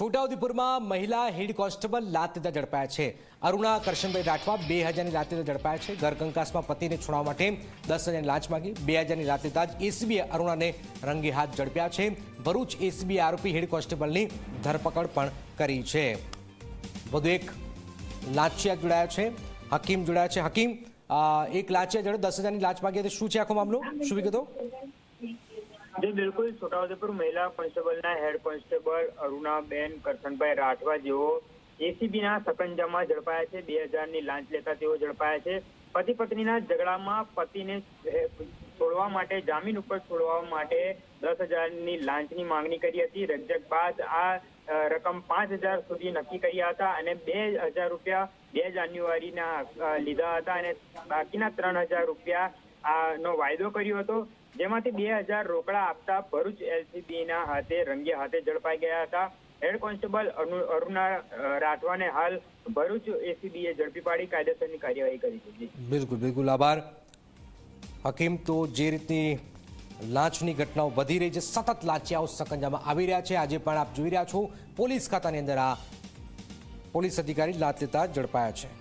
છોટાઉદેપુરમાં મહિલા head constable લાત લેતા ઝડપાયા છે. અરુણા કરશનભાઈ રાઠવા બે હજારની લાત લેતા ઝડપાયા છે. ઘરકંકાસમાં પતિને છોડાવવા માટે દસ હજારની લાંચ માંગી બે હજારની લાત લેતા જ એસીબીએ અરુણાને રંગે હાથ ઝડપ્યા છે. ભરૂચ એસીબીએ આરોપી હેડ કોન્સ્ટેબલની ધરપકડ પણ કરી છે. વધુ એક લાંચિયા જોડાયા છે. હકીમ જોડાયા છે. હકીમ એક લાંચિયા જોડે દસ હજારની લાંચ માંગી હતી. શું છે આખો મામલો? શું વિગતો? જી, બિલકુલ. છોટાઉદેપુર મહિલા કોન્સ્ટેબલના હેડ કોન્સ્ટેબલ અરુણાબેન કરશનભાઈ રાઠવા જેઓ એસીબીના સકંજામાં ઝડપાયા છે. બે હજારની લાંચ લેતા તેઓ ઝડપાયા છે. પતિ પત્નીના ઝઘડામાં પતિને છોડવા માટે, જામીન ઉપર છોડવા માટે દસ હજારની લાંચની માંગણી કરી હતી. રજક બાદ આ રકમ પાંચ હજાર સુધી નક્કી કર્યા હતા અને બે હજાર રૂપિયા બે જાન્યુઆરીના લીધા હતા અને બાકીના ત્રણ હજાર રૂપિયા નો વાયદો કર્યો હતો, જેમાંથી બે હજાર રોકડા આપતા ભરૂચ એલસીબી ના હાથે રંગે હાથે ઝડપાઈ ગયા હતા. હેડ કોન્સ્ટેબલ અરુ- અરુણા રાઠવાને હાલ ભરૂચ એસીબીએ ઝડપી પાડી કાયદેસરની કાર્યવાહી કરી છે. બિલકુલ બિલકુલ આભાર. હકીમ, તો જે રીતની લાંચની ઘટનાઓ વધી રહી છે, સતત લાંચિયાઓ સકંજામાં આવી રહ્યા છે. આજે પણ આપ જોઈ રહ્યા છો, પોલીસ ખાતાની અંદર આ પોલીસ અધિકારી લાંચ લેતા ઝડપાયા છે.